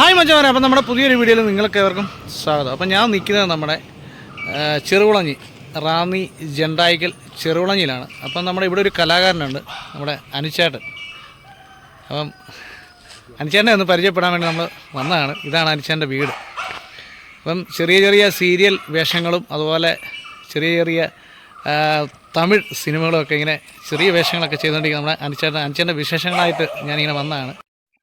Hi മച്ചവരെ അപ്പം നമ്മുടെ പുതിയൊരു വീഡിയോയിൽ നിങ്ങൾക്ക് ഏവർക്കും സ്വാഗതം. അപ്പം ഞാൻ നിൽക്കുന്നത് നമ്മുടെ ചെറുകുളഞ്ഞി റാന്നി ജണ്ടായിക്കൽ ചെറുകുളഞ്ഞിയിലാണ്. അപ്പം നമ്മുടെ ഇവിടെ ഒരു കലാകാരനുണ്ട് നമ്മുടെ അനുചേട്ടൻ അപ്പം അനുചേട്ടനെ ഒന്ന് പരിചയപ്പെടാൻ വേണ്ടി നമ്മൾ വന്നതാണ്. ഇതാണ് അനുചേട്ടന്റെ വീട്. അപ്പം ചെറിയ ചെറിയ സീരിയൽ വേഷങ്ങളും അതുപോലെ ചെറിയ ചെറിയ തമിഴ് സിനിമകളൊക്കെ ഇങ്ങനെ ചെറിയ വേഷങ്ങളൊക്കെ ചെയ്തുകൊണ്ടിരിക്കുന്ന നമ്മുടെ അനുചേട്ടൻ അനുചേട്ടന്റെ വിശേഷങ്ങളായിട്ട് ഞാനിങ്ങനെ വന്നതാണ്.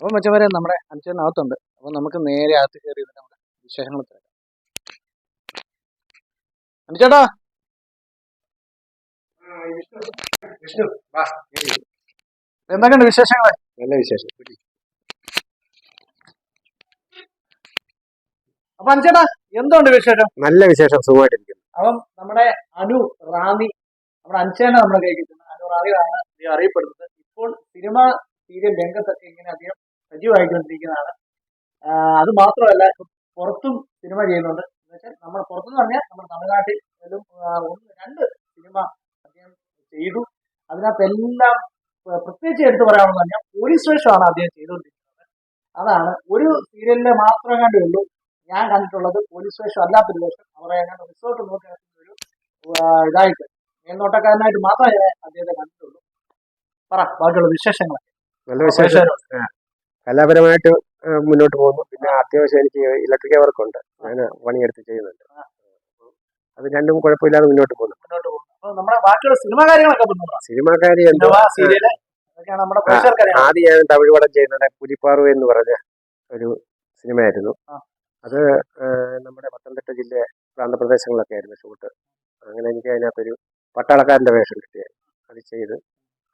അപ്പോൾ മച്ചവരെ നമ്മുടെ അനുചേട്ടനകത്തുണ്ട് അപ്പോൾ നമുക്ക് നേരെ അകത്ത് കയറി നമ്മുടെ വിശേഷങ്ങൾ തിരക്കാം. അനുചേട്ടാ എന്തൊക്കെയുണ്ട് വിശേഷങ്ങളെ? നല്ല വിശേഷം. അപ്പൊ അഞ്ചേട്ടാ എന്തുണ്ട് വിശേഷം? നല്ല വിശേഷം സുഖമായിട്ടിരിക്കുന്നു. അപ്പം നമ്മുടെ അനു റാന്നി നമ്മുടെ അഞ്ചേട്ട നമ്മുടെ കേൾക്കുന്നത് അനു റാന്നിയാണ് അദ്ദേഹം അറിയപ്പെടുന്നത്. ഇപ്പോൾ സിനിമ സീരിയൽ രംഗത്തൊക്കെ ഇങ്ങനെ അധികം സജീവമായിക്കൊണ്ടിരിക്കുന്നതാണ്. അത് മാത്രമല്ല പുറത്തും സിനിമ ചെയ്യുന്നുണ്ട്. എന്നുവെച്ചാൽ നമ്മൾ പുറത്തുനിന്ന് പറഞ്ഞാൽ നമ്മുടെ തമിഴ്നാട്ടിലും ആ, ഒന്ന് രണ്ട് സിനിമ അദ്ദേഹം ചെയ്തു. അതിനകത്തെല്ലാം എല്ലാം പ്രത്യേകിച്ച് എടുത്തു പറയാമെന്ന് പറഞ്ഞാൽ പോലീസ് വേഷമാണ് അദ്ദേഹം ചെയ്തുകൊണ്ടിരിക്കുന്നത്. അതാണ് ഒരു സീരിയലിലെ മാത്രമേ കണ്ടേ ഉള്ളൂ. ഞാൻ കണ്ടിട്ടുള്ളത് പോലീസ് വേഷം അല്ലാത്തൊരു വേഷം. അവരെ ഞാൻ റിസോർട്ട് നോക്കി ഒരു ഇതായിട്ട് മേൽനോട്ടക്കാരനായിട്ട് മാത്രമേ അദ്ദേഹത്തെ കണ്ടിട്ടുള്ളൂ. പറ ബാക്കിയുള്ള വിശേഷങ്ങളൊക്കെ. നല്ല വിശേഷം. കലാപരമായിട്ട് മുന്നോട്ട് പോകുന്നു. പിന്നെ അത്യാവശ്യം എനിക്ക് ഇലക്ട്രിക്കൽ വർക്ക് ഉണ്ട്. ഞാൻ പണിയെടുത്ത് ചെയ്യുന്നുണ്ട്. അത് രണ്ടും കുഴപ്പമില്ലാതെ മുന്നോട്ട് പോകുന്നു. കാര്യം സിനിമ സിനിമാക്കാരി എന്തോ പ്രേക്ഷകർക്കറിയാം ആദ്യം ഞാൻ തമിഴ് പടം ചെയ്യുന്നത് പുലിപ്പാറു എന്ന് പറഞ്ഞ ഒരു സിനിമയായിരുന്നു. അത് നമ്മുടെ പത്തനംതിട്ട ജില്ല പ്രാന്തപ്രദേശങ്ങളൊക്കെ ആയിരുന്നു ഷൂട്ട്. അങ്ങനെ എനിക്ക് അതിനകത്തൊരു പട്ടാളക്കാരന്റെ വേഷം കിട്ടിയത് അത് ചെയ്ത്.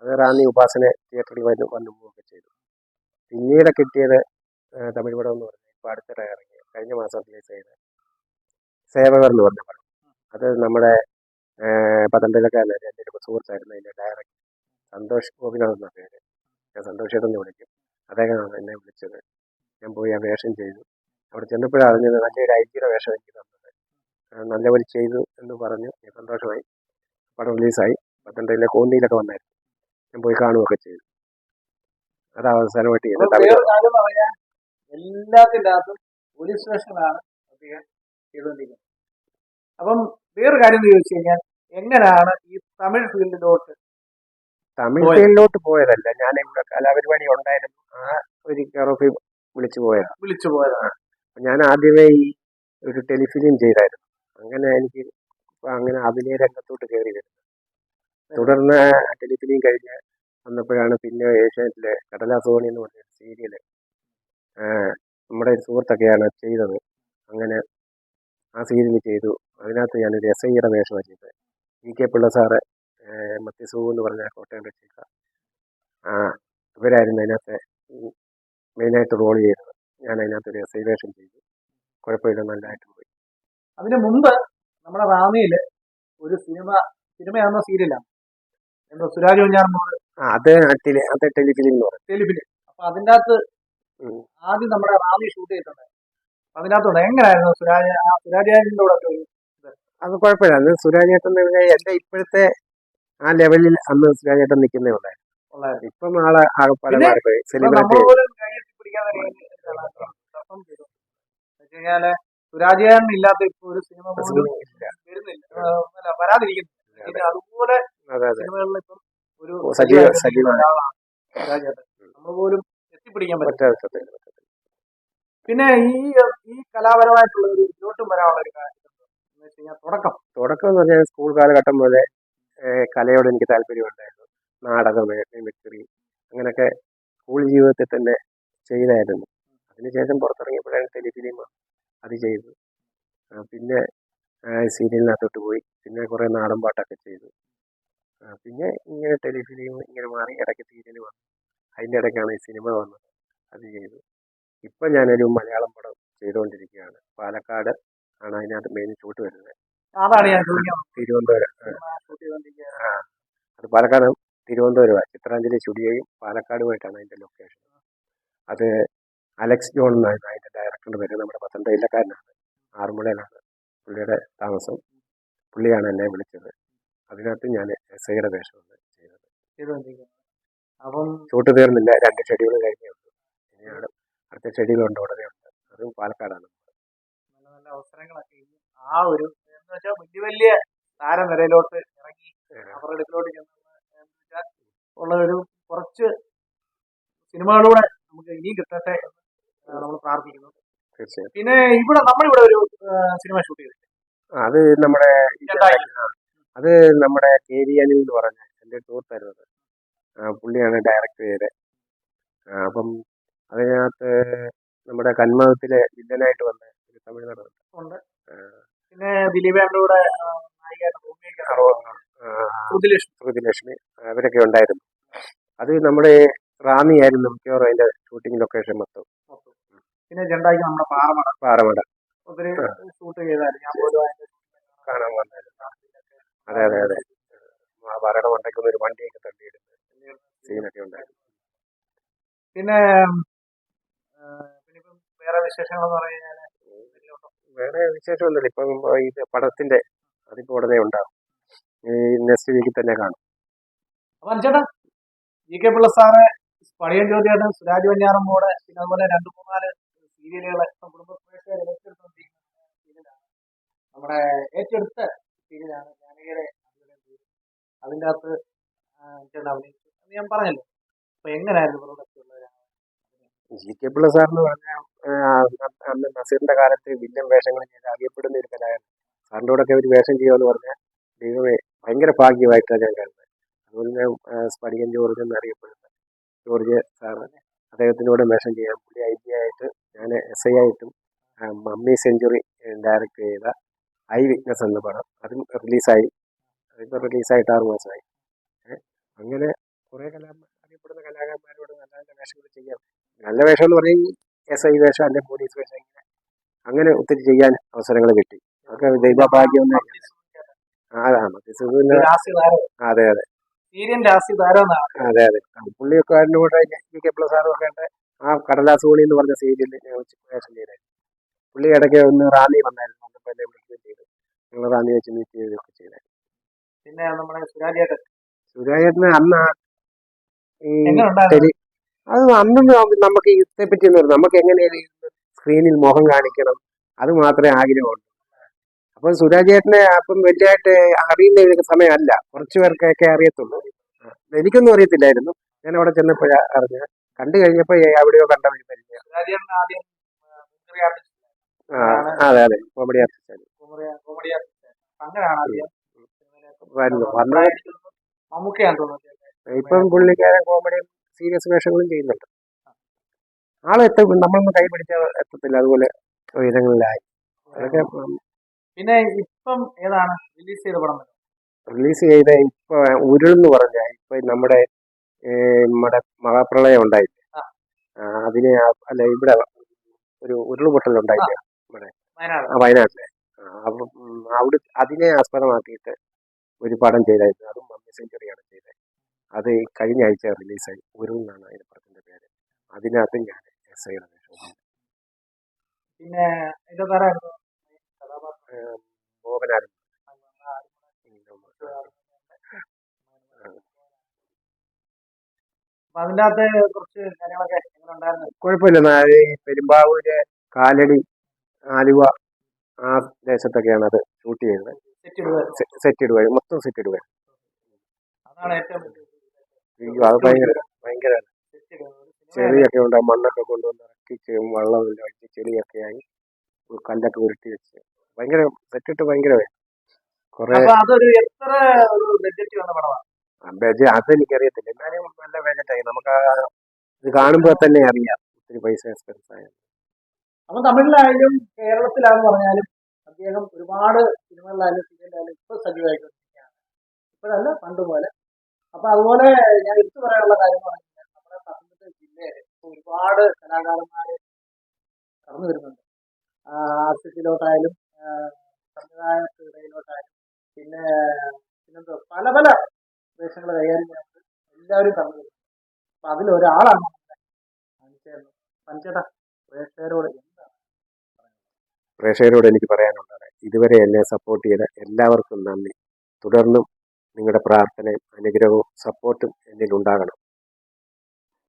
അത് റാന്നി ഉപാസന തിയേറ്ററിൽ വന്ന് വന്നു പോവുകയൊക്കെ ചെയ്തു. പിന്നീട് കിട്ടിയത് തമിഴ് പടം എന്ന് പറഞ്ഞാൽ ഇപ്പോൾ അടുത്തിടെ ഇറങ്ങി കഴിഞ്ഞ മാസം റിലീസ് ചെയ്ത സേവകർ എന്ന് പറഞ്ഞ പടം. അത് നമ്മുടെ പത്തനംതിട്ടക്കാരൻ എന്റെ ഒരു സുഹൃത്തായിരുന്നു അതിന്റെ ഡയറക്ടർ സന്തോഷ് ഗോപിനാഥ് എന്ന പേര്. ഞാൻ സന്തോഷ് ഏട്ടൻ എന്ന് വിളിക്കും. അദ്ദേഹമാണ് എന്നെ വിളിച്ചത്. ഞാൻ പോയി ആ വേഷം ചെയ്തു. അവിടെ ചെന്നപ്പോഴാണ് അറിഞ്ഞത് നല്ലൊരു ഐക്യയുടെ വേഷം എനിക്ക് തന്നത്. നല്ലപോലെ ചെയ്തു എന്ന് പറഞ്ഞു. സന്തോഷമായി. പടം റിലീസായി. പത്തനംതിട്ടയിലെ കോന്നിയിലൊക്കെ വന്നായിരുന്നു. ഞാൻ പോയി കാണുകയൊക്കെ ചെയ്തു. അത് അവസാനമായിട്ട് ചെയ്തത് എല്ലാത്തിന്റെ അകത്തും പോലീസ് സ്റ്റേഷനാണ് അദ്ദേഹം ചെയ്തുകൊണ്ടിരിക്കുന്നത്. അപ്പം വേറൊരു കാര്യം എന്ന് ചോദിച്ചു കഴിഞ്ഞാൽ എങ്ങനെയാണ് ഈ തമിഴ് ഫീൽഡിലോട്ട് തമിഴ്. ഫീൽഡിലോട്ട് പോയതല്ല. ഞാൻ ഇവിടെ കലാപരിപാടി ഉണ്ടായിരുന്നു. ആ ഒരു കേറോഫി വിളിച്ചു പോയതാണ്. വിളിച്ചു പോയതാണ്. ഞാൻ ആദ്യമേ ഈ ഒരു ടെലിഫിലിം ചെയ്തായിരുന്നു. അങ്ങനെ എനിക്ക് അങ്ങനെ അഭിനയ രംഗത്തോട്ട് കയറി വരുന്നത്. തുടർന്ന് ടെലിഫിലിം കഴിഞ്ഞ് വന്നപ്പോഴാണ് പിന്നെ ഏഷ്യാനെറ്റിലെ കടലാസോണി എന്ന് പറഞ്ഞ സീരിയൽ നമ്മുടെ ഒരു സുഹൃത്തൊക്കെയാണ് ചെയ്തത്. അങ്ങനെ ആ സീരിയൽ ചെയ്തു. അതിനകത്ത് ഞാനൊരു എസ് ഐയുടെ വേഷമാണ് ചെയ്തത്. ഇ കെ പിള്ള സാറ് മത്യസൂ എന്ന് പറഞ്ഞ കോട്ടയം രക്ഷിക്ക ഇവരായിരുന്നു അതിനകത്ത് മെയിനായിട്ട് റോൾ ചെയ്തത് ഞാൻ അതിനകത്ത് ഒരു എസ് ഐ വേഷം ചെയ്തു. കുഴപ്പമില്ല നല്ലതായിട്ട് പോയി. അതിനു മുമ്പ് നമ്മുടെ റാമിയിൽ ഒരു സിനിമ സിനിമയാണോ സീരിയലാണ്? എന്തോ സുരാജ് കുഞ്ഞാർമോട് ആ അത് ടെലി അത് ടെലിഫിലിം എന്ന് പറയും. ടെലിഫിലിം. അപ്പൊ അതിന്റെ അകത്ത്. ആദ്യം നമ്മുടെ റാന്നി ഷൂട്ട് ചെയ്തിട്ടുണ്ട് അതിനകത്തോടെ എങ്ങനെയായിരുന്നു സുരാജ് ആ സുരാജാജിന്റെ കൂടെ അത് കുഴപ്പമില്ല. അന്ന് സുരാജേട്ടൻ എന്റെ ഇപ്പോഴത്തെ ആ ലെവലിൽ അന്ന് സുരാജേട്ടൻ നിൽക്കുന്നേ ഉണ്ടായിരുന്നു. ഇപ്പം ആളെ സെലിബ്രിറ്റി പോലും സുരാജേട്ടൻ ഇല്ലാത്ത ഇപ്പൊ ഒരു സിനിമ വരുന്നില്ല. ആ, അല്ല വരാതിരിക്കുന്നു അതുപോലെ അതെ അതെ. സിനിമകളിൽ ഇപ്പം ഒരു സജീവ സജീവമായിട്ട് സുരാജേട്ടൻ എത്തിപ്പിടിക്കാൻ പറ്റും പറ്റാതെ സത്യം, സത്യം. പിന്നെ ഈ ഈ കലാപരമായിട്ടുള്ള ഒരു ഇതിലോട്ടും വരാനുള്ള ഒരു കാര്യം എന്ന് വെച്ച് കഴിഞ്ഞാൽ തുടക്കം. തുടക്കം എന്ന് പറഞ്ഞാൽ സ്കൂൾ കാലഘട്ടം പോലെ കലയോട് എനിക്ക് താല്പര്യമുണ്ടായിരുന്നു നാടകം മിമിക്രി അങ്ങനെയൊക്കെ സ്കൂൾ ജീവിതത്തിൽ തന്നെ ചെയ്തായിരുന്നു. അതിനുശേഷം പുറത്തിറങ്ങിയപ്പോഴാണ് ടെലിഫിലിമ അത് ചെയ്തു പിന്നെ സീരിയലിനകത്തോട്ട് പോയി. പിന്നെ കുറേ നാടൻ പാട്ടൊക്കെ ചെയ്തു. പിന്നെ ഇങ്ങനെ ടെലിഫിലിം ഇങ്ങനെ മാറി ഇടയ്ക്ക് സീരിയൽ വന്നു. അതിന്റെ ഇടയ്ക്കാണ് ഈ സിനിമ വന്നത്. അത് ചെയ്തു. ഇപ്പം ഞാനൊരു മലയാളം പടം ചെയ്തുകൊണ്ടിരിക്കുകയാണ്. പാലക്കാട് ആണ് അതിനകത്ത് മെയിൻ ഷൂട്ട് വരുന്നത്. തിരുവനന്തപുരം. ആ. അത് പാലക്കാട് തിരുവനന്തപുരം ചിത്രാഞ്ജലി സ്റ്റുഡിയോയും പാലക്കാടുമായിട്ടാണ് അതിന്റെ ലൊക്കേഷൻ അത് അലക്സ് ജോൺ എന്നായിരുന്നു അതിന്റെ ഡയറക്ടറുടെ പേര്. നമ്മുടെ പത്തനംതിട്ട ജില്ലക്കാരനാണ്. ആറന്മുളയിലാണ് പുള്ളിയുടെ താമസം. പുള്ളിയാണ് എന്നെ വിളിച്ചത്. അതിനകത്ത് ഞാൻ എസ് ഐയുടെ വേഷമാണ് ചെയ്തത്. അപ്പം ഷൂട്ട് തീർന്നില്ല. രണ്ട് ഷെഡ്യൂൾ കഴിഞ്ഞേ ഉള്ളൂ. ഇനിയാണ് അടുത്ത ഷെഡ്യൂൾ ഉണ്ട് ഉടനെ ഉണ്ട്. അത് പാലക്കാടാണ്. നല്ല നല്ല അവസരങ്ങളൊക്കെ ഇനി ആ ഒരു എന്ന് വെച്ചാൽ വലിയ വലിയ താരനിരയിലോട്ട് ഇറങ്ങി അവരുടെ ചെന്ന് ഉള്ള ഒരു കുറച്ച് സിനിമകളൂടെ നമുക്ക് ഇനിയും കിട്ടട്ടെ എന്ന് നമ്മൾ പ്രാർത്ഥിക്കുന്നു. തീർച്ചയായും. പിന്നെ ഇവിടെ നമ്മളിവിടെ ഒരു സിനിമ ഷൂട്ട് ചെയ്തിട്ടുണ്ട്. അത് നമ്മുടെ അത് നമ്മുടെ കെ വി അനിൽ എന്ന് പറഞ്ഞ എന്റെ ടൂർ തരുന്നത് പുള്ളിയാണ് ഡയറക്റ്റ് ചെയ്തത് അപ്പം അതിനകത്ത് നമ്മുടെ കന്മതത്തിലെ വില്ലനായിട്ട് വന്ന ഒരു തമിഴ് നടൻ ഉണ്ട്. പിന്നെ ദിലീപേന്റെ കൂടെ ശ്രുതിലക്ഷ്മി. അവരൊക്കെ ഉണ്ടായിരുന്നു. അത് നമ്മുടെ റാന്നി ആയിരുന്നു മിക്കവാറും അതിന്റെ ഷൂട്ടിംഗ് ലൊക്കേഷൻ മൊത്തം. പിന്നെ രണ്ടാഴ്ച നമ്മുടെ പാറമട. പാറമട. ഒത്തിരി ഷൂട്ട് ചെയ്തായിരുന്നു. ഞാൻ പോലും കാണാൻ വന്നായിരുന്നു അതെ അതെ അതെ. പാറയുടെ മണ്ടയ്ക്കൊന്നും ഒരു വണ്ടിയൊക്കെ തള്ളിയിടുന്ന സീനൊക്കെ ഉണ്ടായിരുന്നു പിന്നെ വേറെ വിശേഷങ്ങൾ വേറെ വിശേഷങ്ങളെന്ന് പറഞ്ഞു കഴിഞ്ഞാൽ വേറെ വിശേഷമൊന്നുമില്ല. ഇപ്പം ഇത് പടത്തിന്റെ അതിപ്പോ ഉടനെ ഉണ്ടാവും. ഈ നെക്സ്റ്റ് വീക്കിൽ തന്നെ കാണും. അപ്പൊ അനുചേട്ടാ ജി കെ പിള്ള സാറ് പഴയ ജ്യോതിയായിട്ട് സുരാജ് പിന്നെ അതുപോലെ രണ്ട് മൂന്നാൽ സീരിയലുകളെ കുടുംബ പ്രേക്ഷകർ ഏറ്റെടുത്തോണ്ടിരിക്കുന്ന സീരിയലാണ്. നമ്മുടെ ഏറ്റെടുത്ത സീരിയലാണ് ജാനകിയുടെ. അതിന്റെ അകത്ത് ചേട്ടൻ അഭിനയിച്ചു. ഞാൻ പറഞ്ഞല്ലോ. അപ്പൊ എങ്ങനെയായിരുന്നു ഇവരോടൊക്കെ ഉള്ളത് ജി കെ പിള്ള സാർ എന്ന് പറഞ്ഞാൽ അന്ന് നസീറിന്റെ കാലത്ത് വില്ലൻ വേഷങ്ങൾ ചെയ്ത് അറിയപ്പെടുന്ന ഒരു കലാകാരൻ. സാറിന്റെ കൂടെ ഒക്കെ ഒരു വേഷം ചെയ്യുമെന്ന് പറഞ്ഞാൽ ദൈവമേ ഭയങ്കര ഭാഗ്യമായിട്ടാണ് ഞാൻ കരുതുന്നത് അതുപോലെ തന്നെ സ്പടികൻ ജോർജ് എന്നറിയപ്പെടുന്ന ജോർജ് സാറ് അദ്ദേഹത്തിനോട് വേഷം ചെയ്യാൻ പുള്ളി ഐ ജി ആയിട്ട് ഞാൻ എസ് ഐ ആയിട്ടും മമ്മി സെഞ്ചുറി ഡയറക്റ്റ് ചെയ്ത ഐ വിറ്റ്നസ് എന്ന പടം അതും റിലീസായി. അതിപ്പോൾ റിലീസായിട്ട് ആറ് മാസമായി. അങ്ങനെ കുറേ കലാ അറിയപ്പെടുന്ന കലാകാരന്മാരോട് നല്ല നല്ല വേഷങ്ങൾ ചെയ്യാം നല്ല വേഷം എന്ന് പറഞ്ഞാൽ എസ് ഐ വേഷം അല്ലെങ്കിൽ പോലീസ് വേഷം ഇങ്ങനെ അങ്ങനെ ഒത്തിരി ചെയ്യാൻ അവസരങ്ങൾ കിട്ടി. അതൊക്കെ ദൈവഭാഗ്യം അതെ അതെ അതെ. അതെ പുള്ളിയൊക്കെ കൂടെ ജി കെ പ്ലസ് സാറും ഒക്കെ ഉണ്ട് ആ കടലാസ് കോണി എന്ന് പറഞ്ഞ സീരിയലിൽ ഞങ്ങൾ വേഷം ചെയ്തായിരുന്നു പുള്ളി ഇടയ്ക്ക് ഒന്ന് റാന്നി വന്നായിരുന്നു. വന്നപ്പോൾ എന്നെ വിളിക്കുകയും ചെയ്തു. ഞങ്ങൾ റാന്നി വെച്ച് മീറ്റ് ചെയ്യുകയൊക്കെ ചെയ്തായിരുന്നു. പിന്നെ നമ്മുടെ സുരാജ് ചേട്ടൻ സുരാജേട്ടന് അന്ന് ഈ ടെലി അത് അന്നും നമുക്ക് യുദ്ധത്തെ പറ്റി ഒന്നും. നമുക്ക് എങ്ങനെയാണ് സ്ക്രീനിൽ മുഖം കാണിക്കണം? അത് മാത്രമേ ആഗ്രഹമുള്ളൂ. അപ്പൊ സുരാജേട്ടനെ അപ്പം വലിയതായിട്ട് അറിയുന്ന ഒരു സമയമല്ല. കുറച്ചു പേർക്കൊക്കെ അറിയത്തുള്ളൂ. എനിക്കൊന്നും അറിയത്തില്ലായിരുന്നു. ഞാൻ അവിടെ ചെന്നപ്പോഴാ അറിഞ്ഞ കണ്ടു കഴിഞ്ഞപ്പോ എവിടെയോ കണ്ട വഴി പരിചയം. ആ അതെ അതെ. കോമഡി ആർട്ടിസ്റ്റ് വരുന്നു ഇപ്പം പുള്ളിക്കാരൻ കോമഡിയും സീരിയസ് വേഷങ്ങളും ചെയ്യുന്നുണ്ട്. ആൾ നമ്മൾ നമ്മളൊന്നും കൈ പിടിച്ചാൽ എത്തത്തില്ല അതുപോലെ ഉയരങ്ങളിലായി. അതൊക്കെ പിന്നെ ഇപ്പം ഏതാണ് റിലീസ് ചെയ്ത പടം? റിലീസ് ചെയ്ത ഇപ്പൊ ഉരുളെന്ന് പറഞ്ഞ ഇപ്പൊ നമ്മുടെ നമ്മുടെ മഹാപ്രളയം ഉണ്ടായില്ലേ? അതിനെ അല്ല ഇവിടെ ഒരു ഉരുൾപൊട്ടൽ ഉണ്ടായില്ലേ? ആ. വയനാട്ടിലെ. അവിടെ അതിനെ ആസ്പദമാക്കിയിട്ട് ഒരു പടം ചെയ്തായിരുന്നു. അതും മമ്മി സെഞ്ചുറിയാണ് ചെയ്തത്. അത് കഴിഞ്ഞ ആഴ്ച റിലീസായി. ഒരു എന്നാണ് അതിന്റെ പടത്തിന്റെ പേര്. അതിനകത്ത് ഞാൻ എസ് ഐ പിന്നെ കുറച്ച് കാര്യങ്ങളൊക്കെ കുഴപ്പമില്ല. പെരുമ്പാവൂര് കാലടി ആലുവ ആ ദേശത്തൊക്കെയാണ് അത് ഷൂട്ട് ചെയ്തത്. സെറ്റ് ഇടുക മൊത്തം സെറ്റ് ഇടുക അതാണ് ഏറ്റവും അയ്യോ അത് ഭയങ്കര ചെളിയൊക്കെ ഉണ്ട്. മണ്ണൊക്കെ കൊണ്ടുവന്ന് ഇറക്കി വെള്ളം വെള്ളമില്ല ഒഴിച്ച് ചെളിയൊക്കെ ആയി കല്ലൊക്കെ ഉരുട്ടി വെച്ച്. ഭയങ്കര സെറ്റിട്ട് ഭയങ്കര കുറെ ബജറ്റ് അതെനിക്കറിയത്തില്ല. എന്നാലും നല്ല ബജറ്റായി നമുക്ക് ഇത് കാണുമ്പോൾ തന്നെ അറിയാം. ഒത്തിരി പൈസ എക്സ്പെൻസ് ആയ അപ്പൊ തമിഴിലായാലും കേരളത്തിലാണെന്ന് പറഞ്ഞാലും അദ്ദേഹം ഒരുപാട് സിനിമകളിലായാലും സീരിയലിലായാലും ഇപ്പൊ സജീവമായിക്കൊണ്ടിരിക്കുകയാണ് ഇപ്പോഴല്ല പണ്ട് പോലെ. അപ്പൊ അതുപോലെ ഞാൻ എടുത്തു പറയാനുള്ള കാര്യം എന്ന് കഴിഞ്ഞാൽ നമ്മുടെ പത്തനംതിട്ട ജില്ലയിൽ ഒരുപാട് കലാകാരന്മാര് കടന്നു വരുന്നുണ്ട്. ആർട്ടിസ്റ്റിലോട്ടായാലും സംവിധായകർക്കിടയിലോട്ടായാലും പിന്നെ പിന്നെന്തോ പല പല പ്രദേശങ്ങൾ കൈകാര്യം ചെയ്യുന്നത് എല്ലാവരും കടന്നു വരുന്നുണ്ട്. അപ്പൊ അതിലൊരാളാണ് പ്രേക്ഷകരോട് എനിക്ക് പറയാനുള്ളത് ഇതുവരെ എന്നെ സപ്പോർട്ട് ചെയ്ത എല്ലാവർക്കും നന്ദി. തുടർന്നും നിങ്ങളുടെ പ്രാർത്ഥനയും അനുഗ്രഹവും സപ്പോർട്ടും എന്നിൽ ഉണ്ടാകണം